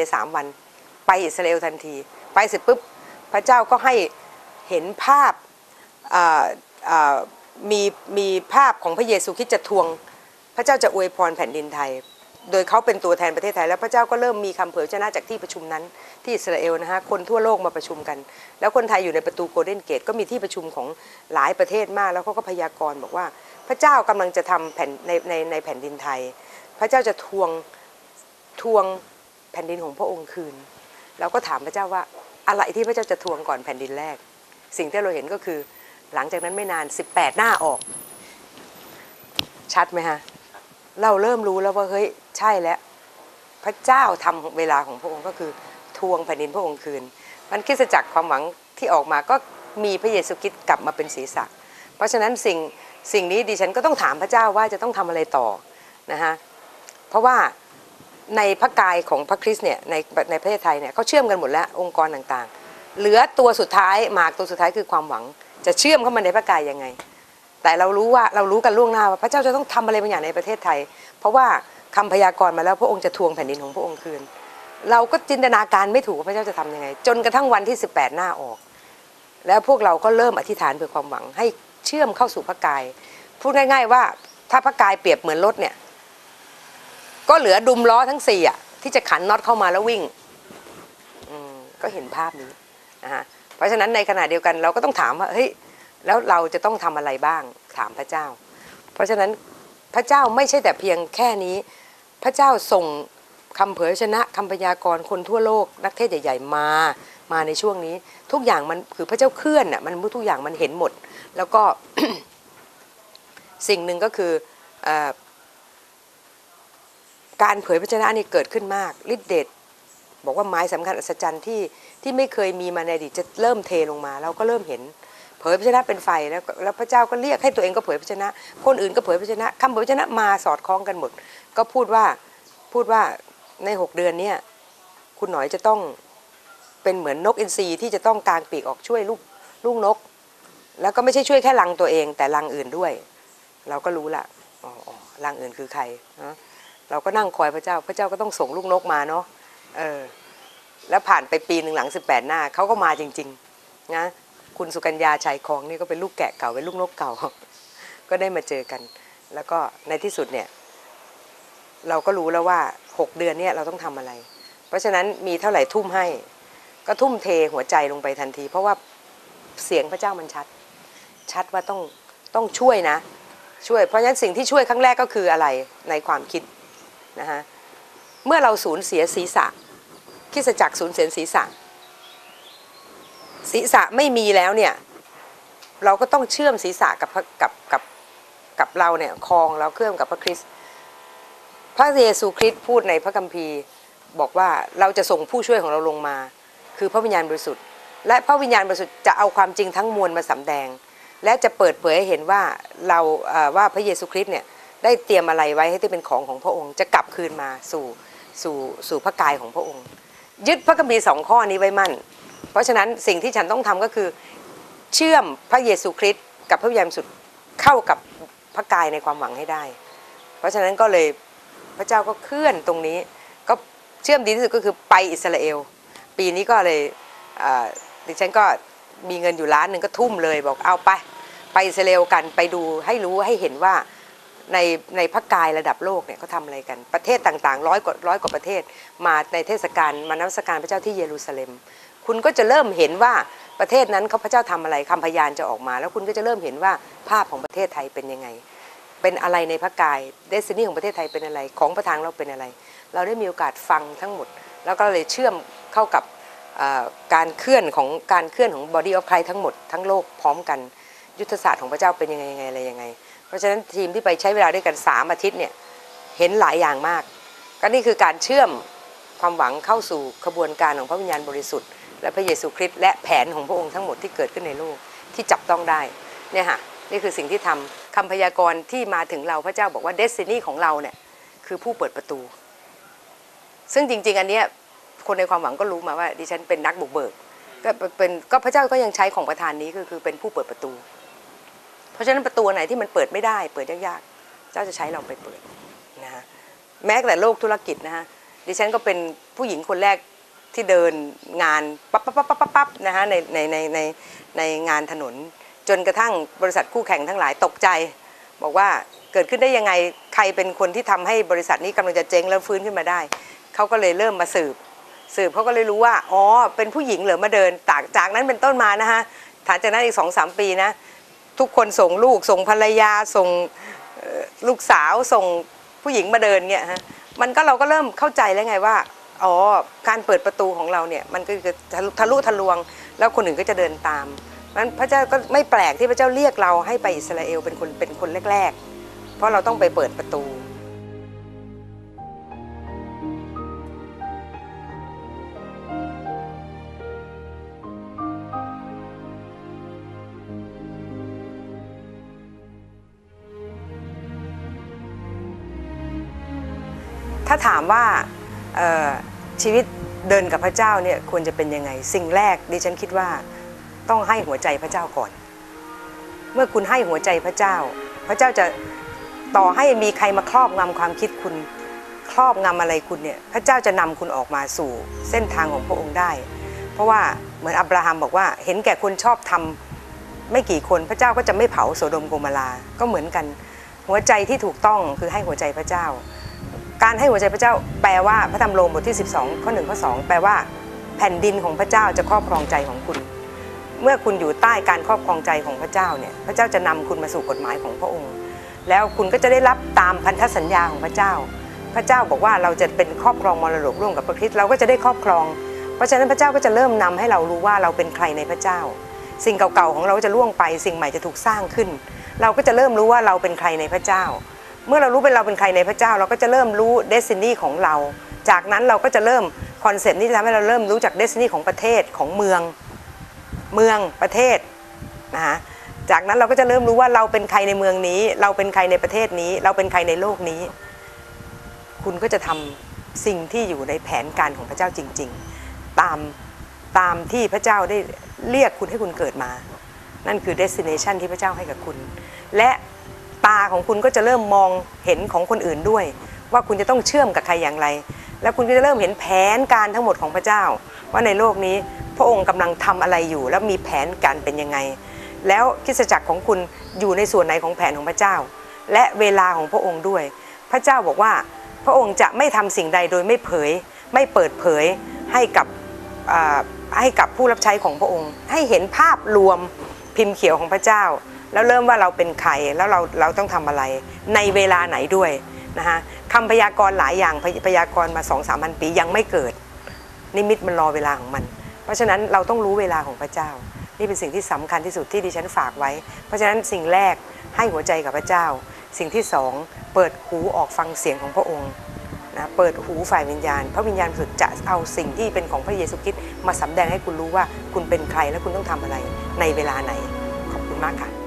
ในสามวัน ไปอิสราเอลทันที ไปเสร็จปุ๊บพระเจ้าก็ให้เห็นภาพมีมีภาพของพระเยซูคริสต์จะทวง พระเจ้าจะอวยพรแผ่นดินไทย โดยเขาเป็นตัวแทนประเทศไทย แล้วพระเจ้าก็เริ่มมีคำเผยชนะจากที่ประชุมนั้น ที่อิสราเอลนะฮะคนทั่วโลกมาประชุมกัน แล้วคนไทยอยู่ในประตูโกลเด้นเกตก็มีที่ประชุมของหลายประเทศมาก แล้วเขาก็พยากรณ์บอกว่า พระเจ้ากำลังจะทำแผ่นในในในแผ่นดินไทย พระเจ้าจะทวงทวง แผ่นดินของพระองค์คืน เราก็ถามพระเจ้าว่าอะไรที่พระเจ้าจะทวงก่อนแผ่นดินแรก สิ่งที่เราเห็นก็คือ หลังจากนั้นไม่นาน 18 หน้าออก ชัดไหมฮะ เราเริ่มรู้แล้วว่าเฮ้ยใช่แล้ว พระเจ้าทำเวลาของพระองค์ก็คือทวงแผ่นดินพระองค์คืน มันคิดจักรความหวังที่ออกมาก็มีพระเยซูคริสต์กลับมาเป็นศีรษะ เพราะฉะนั้นสิ่งสิ่งนี้ดิฉันก็ต้องถามพระเจ้าว่าจะต้องทำอะไรต่อนะฮะเพราะว่า ในพระกายของพระคริสต์เนี่ยในในประเทศไทยเนี่ยเขาเชื่อมกันหมดแล้วองค์กรต่างๆ เหลือตัวสุดท้ายหมากตัวสุดท้ายคือความหวัง จะเชื่อมเข้ามาในพระกายยังไง แต่เรารู้ว่าเรารู้กันล่วงหน้าว่าพระเจ้าจะต้องทำอะไรบางอย่างในประเทศไทย เพราะว่าคำพยากรณ์มาแล้วพระองค์จะทวงแผ่นดินของพระองค์คืน เราก็จินตนาการไม่ถูกว่าพระเจ้าจะทำยังไง จนกระทั่งวันที่ 18 หน้าออก แล้วพวกเราก็เริ่มอธิษฐานเพื่อความหวังให้เชื่อมเข้าสู่พระกาย พูดง่าย ๆ ว่าถ้าพระกายเปรียบเหมือนรถเนี่ย ก็เหลือดุมล้อทั้งสี่อะที่จะขันน็อตเข้ามาแล้ววิ่งก็เห็นภาพนี้นะฮะเพราะฉะนั้นในขณะเดียวกันเราก็ต้องถามว่าเฮ้ยแล้วเราจะต้องทำอะไรบ้างถามพระเจ้า เพราะฉะนั้นพระเจ้าไม่ใช่แต่เพียงแค่นี้ พระเจ้าส่งคำเผยชนะคำพยากรณ์คนทั่วโลก นักเทศใหญ่ ๆ มามาในช่วงนี้ ทุกอย่างมันคือพระเจ้าเคลื่อนอะมันทุกอย่างมันเห็นหมด แล้วก็สิ่งหนึ่งก็คือเออ การเผยพระชนะนี่เกิดขึ้นมากฤทธิเดชบอกว่าไม้สำคัญอัศจรรย์ที่ที่ไม่เคยมีมาในอดีตจะเริ่มเทลงมา เราก็เริ่มเห็น เผยพระชนะเป็นไฟแล้วแล้วพระเจ้าก็เรียกให้ตัวเองก็เผยพระชนะ คนอื่นก็เผยพระชนะคำเผยพระชนะมาสอดคล้องกันหมด ก็พูดว่าพูดว่าในหกเดือนเนี้คุณหน่อยจะต้องเป็นเหมือนนกอินทรีที่จะต้องกางปีกออกช่วยลูกลูกนก แล้วก็ไม่ใช่ช่วยแค่รังตัวเองแต่รังอื่นด้วย เราก็รู้ละอ๋ออ๋อรังอื่นคือใครนะ เราก็นั่งคอยพระเจ้า พระเจ้าก็ต้องส่งลูกนกมาเนาะเออแล้วผ่านไปปีหนึ่งหลัง 18 หน้าเขาก็มาจริงๆนะคุณสุกัญญาชัยคองนี่ก็เป็นลูกแกะเก่าเป็นลูกนกเก่า ก็ได้มาเจอกัน แล้วก็ในที่สุดเนี่ย เราก็รู้แล้วว่า 6 เดือนเนี่ยเราต้องทำอะไร เพราะฉะนั้นมีเท่าไหร่ทุ่มให้ ก็ทุ่มเทหัวใจลงไปทันที เพราะว่าเสียงพระเจ้ามันชัด ชัดว่าต้องต้องช่วยนะ ช่วยเพราะฉะนั้นสิ่งที่ช่วยครั้งแรกก็คืออะไรในความคิด นะฮะเมื่อเราสูญเสียศีรษะคิดจักรสูญเสียศีรษะ ศีรษะไม่มีแล้วเนี่ย เราก็ต้องเชื่อมศีรษะกับกับกับกับเราเนี่ยคลองเราเคลื่อนกับพระคริสต์พระเยซูคริสต์พูดในพระคัมภีร์บอกว่าเราจะส่งผู้ช่วยของเราลงมา คือพระวิญญาณบริสุทธิ์ และพระวิญญาณบริสุทธิ์จะเอาความจริงทั้งมวลมาสำแดง และจะเปิดเผยให้เห็นว่าเราว่าพระเยซูคริสต์เนี่ย ได้เตรียมอะไรไว้ให้ที่เป็นของของพระองค์ จะกลับคืนมาสู่สู่สู่พระกายของพระองค์ ยึดพระคัมภีร์สองข้อนี้ไว้มั่น เพราะฉะนั้นสิ่งที่ฉันต้องทำก็คือ เชื่อมพระเยซูคริสต์กับพระวิญญาณบริสุทธิ์เข้ากับพระกายในความหวังให้ได้ เพราะฉะนั้นก็เลยพระเจ้าก็เคลื่อนตรงนี้ ก็เชื่อมดีที่สุดก็คือไปอิสราเอล ปีนี้ก็เลยดิฉันก็มีเงินอยู่ล้านหนึ่งก็ทุ่มเลยบอกเอาไป ไปอิสราเอลกันไปดูให้รู้ให้เห็นว่า ในในพระกายระดับโลกเนี่ยเขาทำอะไรกันประเทศต่างๆร้อยกว่าร้อยกว่าประเทศ มาในเทศกาลมานมัสการพระเจ้าที่เยรูซาเล็ม คุณก็จะเริ่มเห็นว่าประเทศนั้นเขาพระเจ้าทำอะไรคำพยานจะออกมา แล้วคุณก็จะเริ่มเห็นว่าภาพของประเทศไทยเป็นยังไง เป็นอะไรในพระกายเดซินี่ของประเทศไทยเป็นอะไรของประธานเราเป็นอะไร เราได้มีโอกาสฟังทั้งหมด แล้วก็เลยเชื่อมเข้ากับการเคลื่อนของการเคลื่อนของ body of Christ ทั้งหมดทั้งโลกพร้อมกัน ยุทธศาสตร์ของพระเจ้าเป็นยังไงยังไงอะไรยังไง เพราะฉะนั้นทีมที่ไปใช้เวลาด้วยกัน 3 อาทิตย์เนี่ยเห็นหลายอย่างมาก ก็นี่คือการเชื่อมความหวังเข้าสู่ขบวนการของพระวิญญาณบริสุทธิ์และพระเยซูคริสต์และแผนของพระองค์ทั้งหมดที่เกิดขึ้นในโลกที่จับต้องได้เนี่ยค่ะนี่คือสิ่งที่ทำคำพยากรณ์ที่มาถึงเราพระเจ้าบอกว่าเดสตินีของเราเนี่ยคือผู้เปิดประตู ซึ่งจริง ๆ อันเนี้ยคนในความหวังก็รู้มาว่าดิฉันเป็นนักบุกเบิกก็เป็นก็พระเจ้าก็ยังใช้ของประธานนี้ก็คือเป็นผู้เปิดประตู ราะฉะนั้นประตูไหนที่มันเปิดไม่ได้ เปิดยากๆ เจ้าจะใช้เราไปเปิดนะฮะแม้แต่โลกธุรกิจนะฮะดิฉันก็เป็นผู้หญิงคนแรกที่เดินงานปั๊บปั๊บปั๊บปั๊บปั๊บปั๊บนะฮะในในในในในงานถนน จนกระทั่งบริษัทคู่แข่งทั้งหลายตกใจ บอกว่าเกิดขึ้นได้ยังไงใครเป็นคนที่ทำให้บริษัทนี้กำลังจะเจ๊งแล้วฟื้นขึ้นมาได้เขาก็เลยเริ่มมาสืบ สืบเขาก็เลยรู้ว่าอ๋อเป็นผู้หญิงเหรอมาเดินจากจากนั้นเป็นต้นมานะฮะฐานจากนั้นอีกสองสามปีนะ ทุกคนส่งลูกส่งภรรยาส่งลูกสาวส่งผู้หญิงมาเดินเนี่ยฮะมันก็เราก็เริ่มเข้าใจแล้วไงว่าอ๋อการเปิดประตูของเราเนี่ยมันก็คือทะลุทะลุทะลวง แล้วคนอื่นก็จะเดินตามนั้นพระเจ้าก็ไม่แปลกที่พระเจ้าเรียกเราให้ไปอิสราเอลเป็นคนเป็นคนแรก ๆ เพราะเราต้องไปเปิดประตู ถ้าถามว่าชีวิตเดินกับพระเจ้าเนี่ยควรจะเป็นยังไง สิ่งแรกดิฉันคิดว่าต้องให้หัวใจพระเจ้าก่อน เมื่อคุณให้หัวใจพระเจ้า พระเจ้าจะต่อให้มีใครมาครอบงำความคิดคุณครอบงำอะไรคุณเนี่ยพระเจ้าจะนำคุณออกมาสู่เส้นทางของพระองค์ได้ เพราะว่าเหมือนอับราฮัมบอกว่า เห็นแก่คนชอบทำไม่กี่คนพระเจ้าก็จะไม่เผาโสดมโกมราก็เหมือนกัน หัวใจที่ถูกต้องคือให้หัวใจพระเจ้า การให้หัวใจพระเจ้าแปลว่าพระธรรมโรมบทที่ 12 ข้อ1ข้อ2 แปลว่า แผ่นดินของพระเจ้าจะครอบครองใจของคุณ เมื่อคุณอยู่ใต้การครอบครองใจของพระเจ้าเนี่ยพระเจ้าจะนำคุณมาสู่กฎหมายของพระองค์ แล้วคุณก็จะได้รับตามพันธสัญญาของพระเจ้า พระเจ้าบอกว่าเราจะเป็นครอบครองมรดกร่วมกับพระคริสต์เราก็จะได้ครอบครอง เพราะฉะนั้นพระเจ้าก็จะเริ่มนำให้เรารู้ว่าเราเป็นใครในพระเจ้า สิ่งเก่าๆของเราก็จะล่วงไป สิ่งใหม่จะถูกสร้างขึ้น เราก็จะเริ่มรู้ว่าเราเป็นใครในพระเจ้า เมื่อเรารู้เป็นเราเป็นใครในพระเจ้า เราก็จะเริ่มรู้เดซินีของเรา จากนั้นเราก็จะเริ่มคอนเซปต์นี้จะทำให้เราเริ่มรู้จากเดซินีของประเทศของเมืองเมืองประเทศนะฮะจากนั้นเราก็จะเริ่มรู้ว่าเราเป็นใครในเมืองนี้ เราเป็นใครในประเทศนี้ เราเป็นใครในโลกนี้ คุณก็จะทำสิ่งที่อยู่ในแผนการของพระเจ้าจริง ๆ ตามตามที่พระเจ้าได้เรียกคุณให้คุณเกิดมา นั่นคือ destination ที่พระเจ้าให้กับคุณ และ ตาของคุณก็จะเริ่มมองเห็นของคนอื่นด้วย ว่าคุณจะต้องเชื่อมกับใครอย่างไร แล้วคุณก็จะเริ่มเห็นแผนการทั้งหมดของพระเจ้า ว่าในโลกนี้พระองค์กำลังทำอะไรอยู่ แล้วมีแผนการเป็นยังไง แล้วคิสจักรของคุณอยู่ในส่วนไหนของแผนของพระเจ้า และเวลาของพระองค์ด้วย พระเจ้าบอกว่าพระองค์จะไม่ทำสิ่งใดโดยไม่เผย ไม่เปิดเผยให้กับให้กับผู้รับใช้ของพระองค์ ให้เห็นภาพรวมพิมพ์เขียวของพระเจ้า แล้วเริ่มว่าเราเป็นใครแล้วเราเราต้องทำอะไร ในเวลาไหนด้วยนะคะคำพยากรณ์หลายอย่างพยพยากรณ์มา2 3 0 0 0ปียังไม่เกิด นิมิตมันรอเวลาของมัน เพราะฉะนั้นเราต้องรู้เวลาของพระเจ้า นี่เป็นสิ่งที่สำคัญที่สุดที่ดิฉันฝากไว้ เพราะฉะนั้นสิ่งแรกให้หัวใจกับพระเจ้า สิ่งที่สองเปิดหูออกฟังเสียงของพระองค์นะเปิดหูฝ่ายวิญญาณ พระวิญญาณสุทธิ์จะเอาสิ่งที่เป็นของพระเยซูคริสต์มาสำแดงให้คุณรู้ว่าคุณเป็นใครและคุณต้องทำอะไรในเวลาไหน ขอบคุณมากค่ะ